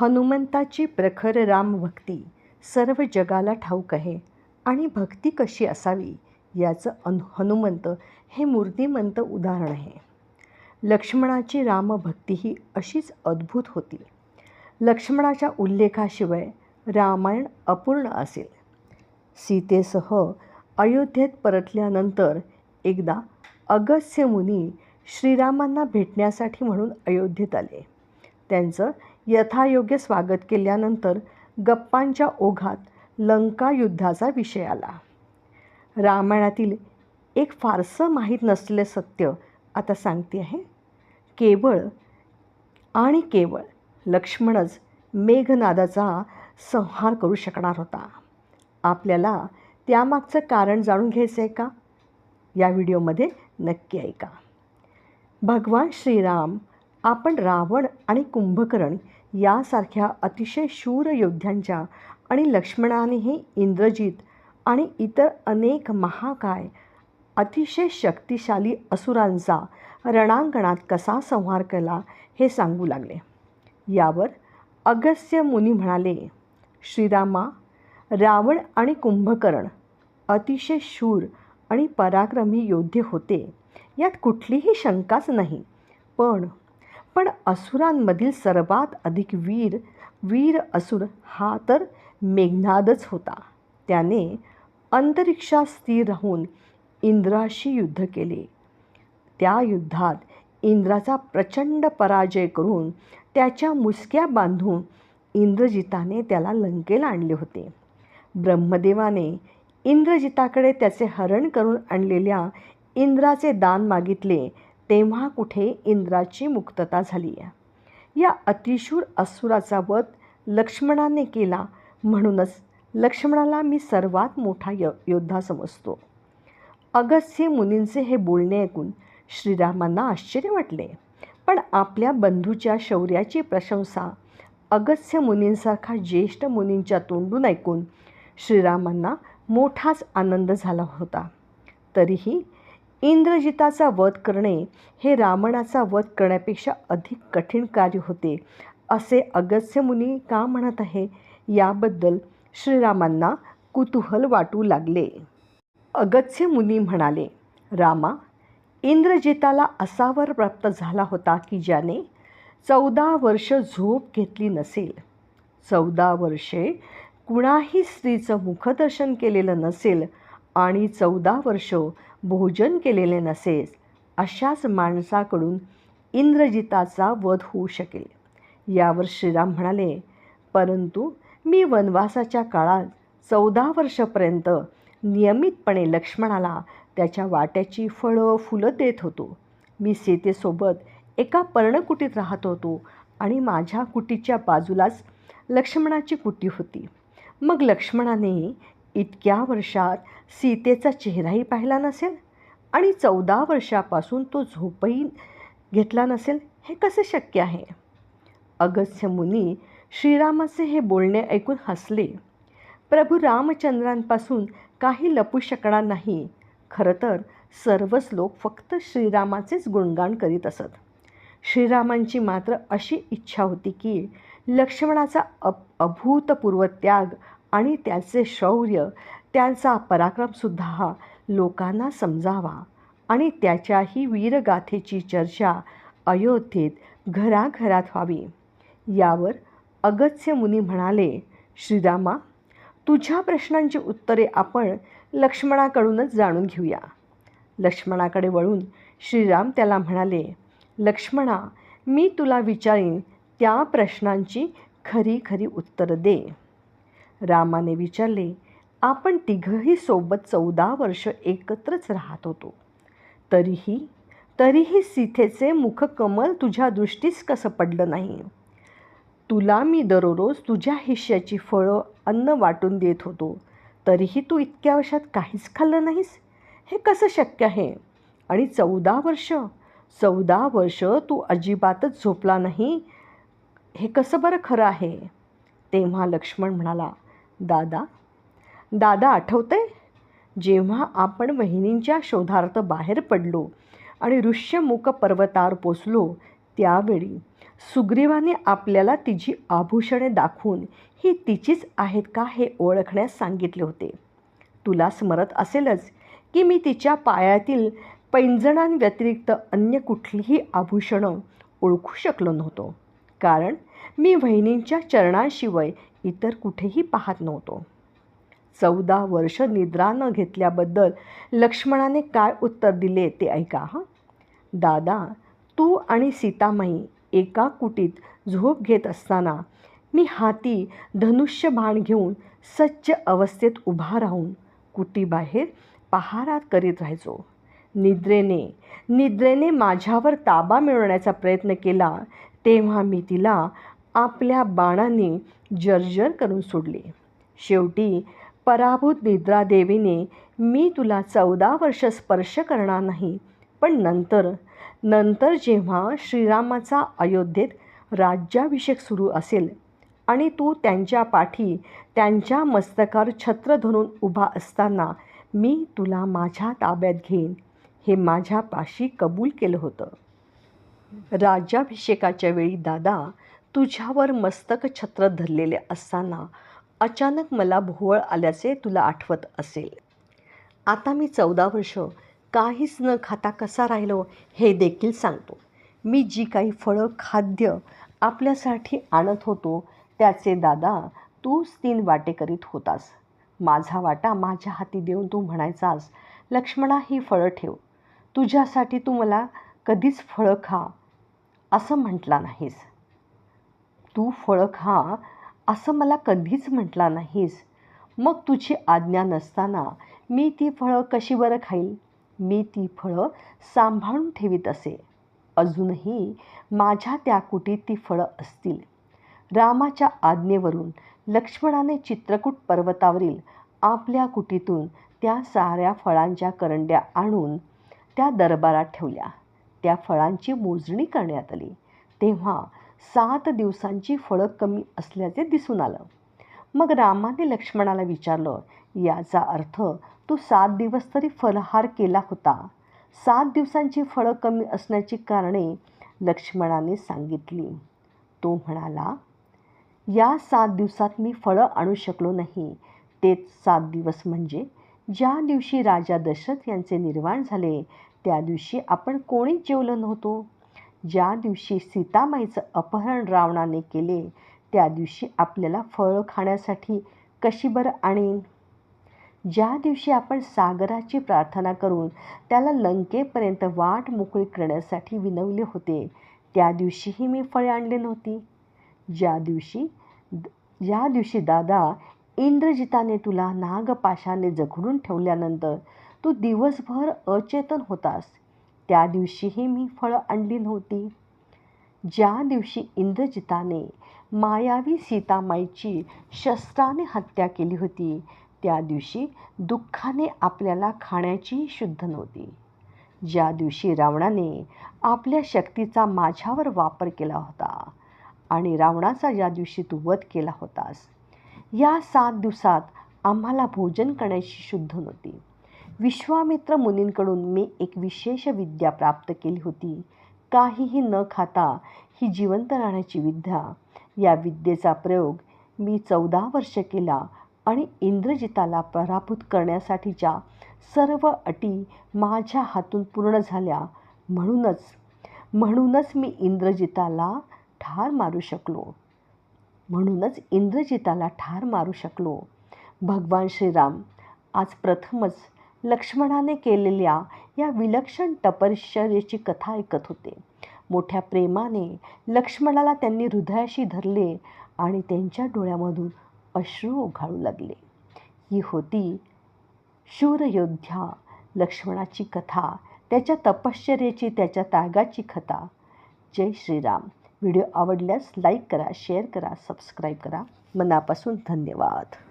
हनुमंताची प्रखर रामभक्ती सर्व जगाला ठाऊक आहे. आणि भक्ती कशी असावी याचं अनु हनुमंत हे मूर्तिमंत उदाहरण आहे. लक्ष्मणाची रामभक्ती ही अशीच अद्भुत होती. लक्ष्मणाच्या उल्लेखाशिवाय रामायण अपूर्ण असेल. सीतेसह अयोध्येत परतल्यानंतर एकदा अगस्त्य मुनी श्रीरामांना भेटण्यासाठी म्हणून अयोध्येत आले. त्यांचं यथायोग्य स्वागत केल्यानंतर गप्पांच्या ओघात लंका युद्धाचा विषय आला. रामायणातील एक फारसं माहीत नसलेलं सत्य आता सांगते आहे. केवळ आणि केवळ लक्ष्मणच मेघनादाचा संहार करू शकणार होता. आपल्याला त्यामागचं कारण जाणून घ्यायचं आहे का? या व्हिडिओमध्ये नक्की ऐका. भगवान श्रीराम आपण रावण आणि कुंभकर्ण यासारख्या अतिशय शूर योद्ध्यांच्या आणि लक्ष्मणानेही इंद्रजित आणि इतर अनेक महाकाय अतिशय शक्तिशाली असुरांचा रणांगणात कसा संहार केला हे सांगू लागले. यावर अगस्त्य मुनी म्हणाले श्रीरामा रावण आणि कुंभकर्ण अतिशय शूर आणि पराक्रमी योद्धे होते. यात कुठलीही शंकाच नाही. पण पण असुरांमधील सर्वात अधिक वीर वीर असुर हा तर मेघनादच होता. त्याने अंतरिक्षात स्थिर राहून इंद्राशी युद्ध केले. त्या युद्धात इंद्राचा प्रचंड पराजय करून त्याच्या मुसक्या बांधून इंद्रजिताने त्याला लंकेला आणले होते. ब्रह्मदेवाने इंद्रजिताकडे त्याचे हरण करून आणलेल्या इंद्राचे दान मागितले तेव्हा कुठे इंद्राची मुक्तता झाली आहे. या अतिशूर असुराचा वध लक्ष्मणाने केला म्हणूनच लक्ष्मणाला मी सर्वात मोठा य योद्धा समजतो. अगस्त्य मुनींचे हे बोलणे ऐकून श्रीरामांना आश्चर्य वाटले. पण आपल्या बंधूच्या शौर्याची प्रशंसा अगस्त्य मुनींसारखा ज्येष्ठ मुनींच्या तोंडून ऐकून श्रीरामांना मोठाच आनंद झाला होता. तरीही इंद्रजिताचा वध करणे हे रावणाचा वध करण्यापेक्षा अधिक कठीण कार्य होते असे अगस्त्य मुनी का म्हणत आहे? याबद्दल श्रीरामांना कुतूहल वाटू लागले. अगस्त्य मुनी म्हणाले रामा इंद्रजिताला असा वर प्राप्त झाला होता की ज्याने चौदा वर्ष झोप घेतली नसेल. चौदा वर्षे कुणाही स्त्रीचं मुखदर्शन केलेलं नसेल आणि चौदा वर्ष भोजन केलेले नसेस अशाच माणसाकडून इंद्रजिताचा वध होऊ शकेल. यावर श्रीराम म्हणाले परंतु मी वनवासाच्या काळात चौदा वर्षापर्यंत नियमितपणे लक्ष्मणाला त्याच्या वाट्याची फळं फुलं देत होतो. मी सीतेसोबत एका पर्णकुटीत राहत होतो आणि माझ्या कुटीच्या बाजूलाच लक्ष्मणाची कुटी होती. मग लक्ष्मणाने इतक्या वर्षात सीतेचा चेहराही पाहिला नसेल आणि चौदा वर्षापासून तो झोपही घेतला नसेल हे कसे शक्य आहे? अगस्त्य मुनी श्रीरामाचे हे बोलणे ऐकून हसले. प्रभू रामचंद्रांपासून काही लपू शकणार नाही. खरं तर सर्वच लोक फक्त श्रीरामाचेच गुणगान करीत असत. श्रीरामांची मात्र अशी इच्छा होती की लक्ष्मणाचा अ अभूतपूर्व त्याग आणि त्याचे शौर्य त्यांचा पराक्रमसुद्धा लोकांना समजावा आणि त्याच्याही वीरगाथेची चर्चा अयोध्येत घराघरात व्हावी. यावर अगत्य मुनी म्हणाले श्रीरामा तुझ्या प्रश्नांची उत्तरे आपण लक्ष्मणाकडूनच जाणून घेऊया. लक्ष्मणाकडे वळून श्रीराम त्याला म्हणाले लक्ष्मणा मी तुला विचारीन त्या प्रश्नांची खरी खरी उत्तरं दे. रामाने विचारले आपण तिघंही सोबत चौदा वर्ष एकत्रच राहत होतो. तरीही तरीही सीथेचे मुखकमल तुझ्या दृष्टीस कसं पडलं नाही? तुला मी दररोज तुझ्या हिश्श्याची फळं अन्न वाटून देत होतो. तरीही तू इतक्या वर्षात काहीच खाल्लं नाहीस? हे कसं शक्य आहे? आणि चौदा वर्ष? चौदा वर्ष तू अजिबातच झोपला नाही? हे कसं बरं खरं आहे? तेव्हा लक्ष्मण म्हणाला दादा दादा आठवते जेव्हा आपण वहिनींच्या शोधार्थ बाहेर पडलो आणि ऋष्यमुख पर्वतावर पोचलो त्यावेळी सुग्रीवाने आपल्याला तिची आभूषणे दाखवून ही तिचीच आहेत का हे ओळखण्यास सांगितले होते. तुला स्मरत असेलच की मी तिच्या पायातील पैंजणांव्यतिरिक्त अन्य कुठलीही आभूषणं ओळखू शकलो नव्हतो. कारण मी वहिनींच्या चरणांशिवाय इतर कुठेही पाहत नव्हतो. चौदा वर्ष निद्रा न घेतल्याबद्दल लक्ष्मणाने काय उत्तर दिले ते ऐका हां? दादा तू आणि सीतामाई एका कुटीत झोप घेत असताना मी हाती धनुष्य बाण घेऊन सज्ज अवस्थेत उभा राहून कुटीबाहेर पहारा करीत राहायचो. निद्रेने निद्रेने माझ्यावर ताबा मिळवण्याचा प्रयत्न केला तेव्हा मी तिला आपल्या बाणाने जर्जर करून सोडले. शेवटी पराभूत निद्रादेवीने मी तुला चौदा वर्ष स्पर्श करणार नाही पण नंतर नंतर जेव्हा श्रीरामाचा अयोध्येत राज्याभिषेक सुरू असेल आणि तू त्यांच्या पाठी त्यांच्या मस्तकावर छत्र धरून उभा असताना मी तुला माझ्या ताब्यात घेईन हे माझ्या पाशी कबूल केलं होतं. राज्याभिषेकाच्या वेळी दादा तुझ्यावर मस्तक छत्र धरलेले असताना अचानक मला भोवळ आल्याचे तुला आठवत असेल. आता मी चौदा वर्ष काहीच न खाता कसा राहिलो हे देखील सांगतो. मी जी काही फळं खाद्य आपल्यासाठी आणत होतो त्याचे दादा तूच तीन वाटे करीत होतास. माझा वाटा माझ्या हाती देऊन तू म्हणायचास लक्ष्मणा ही फळं ठेव. तुझ्यासाठी तू मला कधीच फळं खा. असं म्हटला नाहीस. तू फळं खा असं मला कधीच म्हटला नाहीस. मग तुझी आज्ञा नसताना मी ती फळं कशी बरं खाईल? मी ती फळं सांभाळून ठेवीत असे. अजूनही माझ्या त्या कुटीत ती फळं असतील. रामाच्या आज्ञेवरून लक्ष्मणाने चित्रकूट पर्वतावरील आपल्या कुटीतून त्या साऱ्या फळांच्या करंड्या आणून त्या दरबारात ठेवल्या. त्या फळांची मोजणी करण्यात आली. तेव्हा सात दिवसांची फळं कमी असल्याचे दिसून आलं. मग रामाने लक्ष्मणाला विचारलं याचा अर्थ तू सात दिवस तरी फलहार केला होता. सात दिवसांची फळं कमी असण्याची कारणे लक्ष्मणाने सांगितली. तो म्हणाला या सात दिवसात मी फळं आणू शकलो नाही. तेच सात दिवस म्हणजे ज्या दिवशी राजा दशरथ यांचे निर्वाण झाले त्या दिवशी आपण कोणीच जेवलो नव्हतो? ज्या दिवशी सीतामाईचं अपहरण रावणाने केले त्या दिवशी आपल्याला फळं खाण्यासाठी कशी बरं आणीन? ज्या दिवशी आपण सागराची प्रार्थना करून त्याला लंकेपर्यंत वाट मोकळी करण्यासाठी विनवले होते त्या दिवशीही मी फळे आणली नव्हती. ज्या दिवशी ज्या दिवशी दादा इंद्रजिताने तुला नागपाशाने जखडून ठेवल्यानंतर तू दिवसभर अचेतन होतास त्या दिवशीही मी फळं आणली नव्हती. ज्या दिवशी इंद्रजिताने मायावी सीतामाईची शस्त्राने हत्या केली होती त्या दिवशी दुःखाने आपल्याला खाण्याची शुद्ध नव्हती. ज्या दिवशी रावणाने आपल्या शक्तीचा माझ्यावर वापर केला होता आणि रावणाचा ज्या दिवशी तू वध केला होतास या सात दिवसात आम्हाला भोजन करण्याची शुद्ध नव्हती. विश्वामित्र मुनींकडून मी एक विशेष विद्या प्राप्त केली होती. काहीही न खाता ही जिवंत राहण्याची विद्या. या विद्येचा प्रयोग मी चौदा वर्ष केला आणि इंद्रजिताला पराभूत करण्यासाठीच्या सर्व अटी माझ्या हातून पूर्ण झाल्या. म्हणूनच म्हणूनच मी इंद्रजिताला ठार मारू शकलो. म्हणूनच इंद्रजिताला ठार मारू शकलो. भगवान श्रीराम आज प्रथमच लक्ष्मणाने केलेल्या या विलक्षण तपश्चर्येची कथा ऐकत होते. मोठ्या प्रेमाने लक्ष्मणाला त्यांनी हृदयाशी धरले आणि त्यांच्या डोळ्यामधून अश्रू ओघाळू लागले. ही होती शूरयोद्ध्या लक्ष्मणाची कथा त्याच्या तपश्चर्याची त्याच्या त्यागाची कथा. जय श्रीराम. व्हिडिओ आवडल्यास लाईक करा शेअर करा सबस्क्राईब करा. मनापासून धन्यवाद.